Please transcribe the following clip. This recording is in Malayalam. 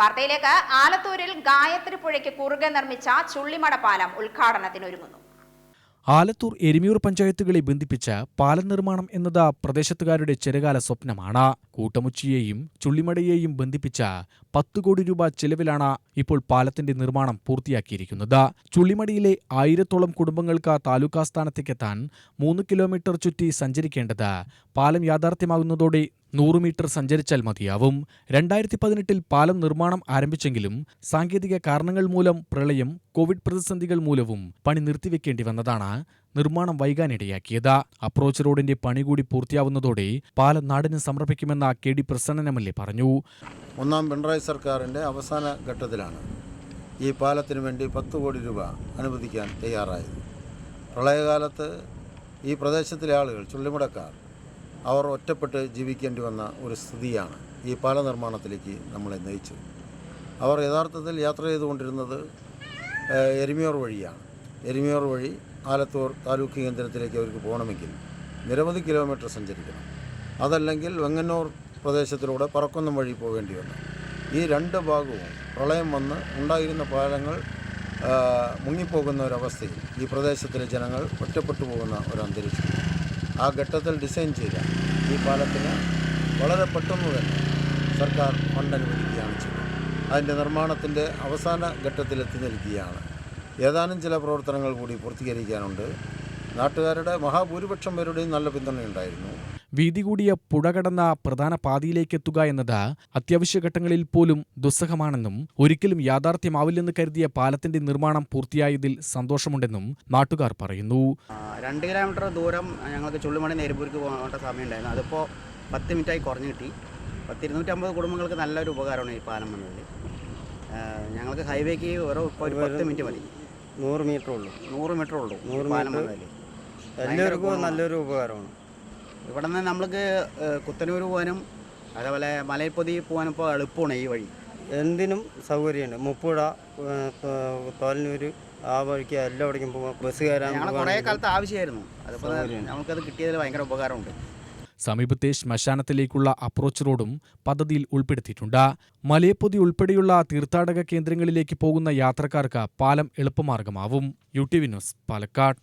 വാർത്തയിലേക്ക് ആലത്തൂരിൽ ഗായത്രി പുഴയ്ക്ക് കുറുകെ നിർമ്മിച്ച ചുള്ളിമട പാലം ഉദ്ഘാടനത്തിനൊരുങ്ങുന്നു. ആലത്തൂർ എരുമിയൂർ പഞ്ചായത്തുകളെ ബന്ധിപ്പിച്ച പാലം നിർമ്മാണം എന്നത് പ്രദേശത്തുകാരുടെ ചെറുകാല സ്വപ്നമാണ്. കൂട്ടമുച്ചിയെയും ചുള്ളിമടയെയും ബന്ധിപ്പിച്ച പത്ത് കോടി രൂപ ചെലവിലാണ് ഇപ്പോൾ പാലത്തിന്റെ നിർമ്മാണം പൂർത്തിയാക്കിയിരിക്കുന്നത്. ചുള്ളിമടിയിലെ ആയിരത്തോളം കുടുംബങ്ങൾക്ക് താലൂക്കാസ്ഥാനത്തേക്കെത്താൻ മൂന്ന് കിലോമീറ്റർ ചുറ്റി സഞ്ചരിക്കേണ്ടത് പാലം യാഥാർത്ഥ്യമാകുന്നതോടെ നൂറ് മീറ്റർ സഞ്ചരിച്ചാൽ മതിയാവും. രണ്ടായിരത്തി പതിനെട്ടിൽ പാലം നിർമ്മാണം ആരംഭിച്ചെങ്കിലും സാങ്കേതിക കാരണങ്ങൾ മൂലം പ്രളയം കോവിഡ് പ്രതിസന്ധികൾ മൂലവും പണി നിർത്തിവെക്കേണ്ടി വന്നതാണ് നിർമ്മാണം വൈകാനിടയാക്കിയത്. അപ്രോച്ച് റോഡിന്റെ പണി കൂടി പൂർത്തിയാവുന്നതോടെ പാലം നാടിന് സമർപ്പിക്കുമെന്ന K D Prasannan M L A പറഞ്ഞു. ഒന്നാം പിണറായി സർക്കാരിന്റെ അവസാന ഘട്ടത്തിലാണ് ഈ പാലത്തിന് വേണ്ടി പത്ത് കോടി രൂപ അനുവദിക്കാൻ തയ്യാറായത്. പ്രളയകാലത്ത് ഈ പ്രദേശത്തിലെ ആളുകൾ ചുള്ളിമുടക്കാർ അവർ ഒറ്റപ്പെട്ട് ജീവിക്കേണ്ടി വന്ന ഒരു സ്ഥിതിയാണ് ഈ പാല നിർമ്മാണത്തിലേക്ക് നമ്മളെ നയിച്ചത്. അവർ യഥാർത്ഥത്തിൽ യാത്ര ചെയ്തുകൊണ്ടിരുന്നത് എരുമിയോർ വഴിയാണ്. എരുമിയോർ വഴി ആലത്തൂർ താലൂക്ക് കേന്ദ്രത്തിലേക്ക് അവർക്ക് പോകണമെങ്കിൽ നിരവധി കിലോമീറ്റർ സഞ്ചരിക്കണം. അതല്ലെങ്കിൽ വെങ്ങന്നൂർ പ്രദേശത്തിലൂടെ പറക്കുന്നം വഴി പോകേണ്ടി വന്നു. ഈ രണ്ട് ഭാഗവും പ്രളയം വന്ന് ഉണ്ടായിരുന്ന പാലങ്ങൾ മുങ്ങിപ്പോകുന്ന ഒരവസ്ഥയിൽ ഈ പ്രദേശത്തിലെ ജനങ്ങൾ ഒറ്റപ്പെട്ടു പോകുന്ന ഒരു അന്തരീക്ഷം. ആ ഘട്ടത്തിൽ ഡിസൈൻ ചെയ്ത ഈ പാലത്തിന് വളരെ പെട്ടെന്ന് തന്നെ സർക്കാർ ഫണ്ട് അനുവദിക്കുകയാണ് ചെയ്തത്. അതിന്റെ നിർമ്മാണത്തിന്റെ അവസാന ഘട്ടത്തിലെത്തി നിൽക്കുകയാണ്. ഏതാനും ചില പ്രവർത്തനങ്ങൾ കൂടി പൂർത്തീകരിക്കാനുണ്ട്. നാട്ടുകാരുടെ മഹാഭൂരിപക്ഷം പേരുടെയും നല്ല പിന്തുണയുണ്ടായിരുന്നു. വീതി കൂടിയ പുഴ കടന്ന പ്രധാന പാതയിലേക്കെത്തുക എന്നത് അത്യാവശ്യ ഘട്ടങ്ങളിൽ പോലും ദുസ്സഹമാണെന്നും ഒരിക്കലും യാഥാർത്ഥ്യമാവില്ലെന്ന് കരുതിയ പാലത്തിന്റെ നിർമ്മാണം പൂർത്തിയായതിൽ സന്തോഷമുണ്ടെന്നും നാട്ടുകാർ പറയുന്നു. രണ്ട് കിലോമീറ്റർ ദൂരം ഞങ്ങൾക്ക് ചുള്ളിമണി നേരിപ്പൂർക്ക് പോകേണ്ട സമയമുണ്ടായിരുന്നു. അതിപ്പോൾ പത്ത് മിനിറ്റായി കുറഞ്ഞു കിട്ടി. പത്ത് ഇരുന്നൂറ്റമ്പത് കുടുംബങ്ങൾക്ക് നല്ലൊരു ഉപകാരമാണ് ഈ പാലം വന്നത് ഞങ്ങൾക്ക് ഹൈവേക്ക് ഓരോ ഇപ്പോൾ ഒരു പത്ത് മിനിറ്റ് മതി. നൂറ് മീറ്റർ ഉള്ളൂ. നൂറ് മീറ്റർ ഉള്ളൂ നൂറ് പാലം മീറ്റർ. വന്നതിൽ എല്ലാവർക്കും നല്ലൊരു ഉപകാരമാണ്. ഇവിടെ നിന്ന് നമ്മൾക്ക് കുത്തനൂർ പോകാനും അതേപോലെ മലയപ്പൊതി പോകാനും ഇപ്പോൾ എളുപ്പമാണ് ഈ വഴി. എന്തിനും സൗകര്യമുണ്ട്. മുപ്പുഴ തോലനൂർ ആ വഴിക്ക് എല്ലാവിടേക്കും പോകാം ബസ് കയറാൻ ഞങ്ങൾ കുറേ കാലത്ത് ആവശ്യമായിരുന്നു. അതിപ്പോൾ. നമുക്കത് കിട്ടിയതിൽ ഭയങ്കര ഉപകാരമുണ്ട്. സമീപത്തെ ശ്മശാനത്തിലേക്കുള്ള അപ്രോച്ച് റോഡും പദ്ധതിയിൽ ഉൾപ്പെടുത്തിയിട്ടുണ്ട്. മലയപ്പൊതി ഉൾപ്പെടെയുള്ള തീർത്ഥാടക കേന്ദ്രങ്ങളിലേക്ക് പോകുന്ന യാത്രക്കാർക്ക് പാലം എളുപ്പമാർഗമാവും. U T V news Palakkad.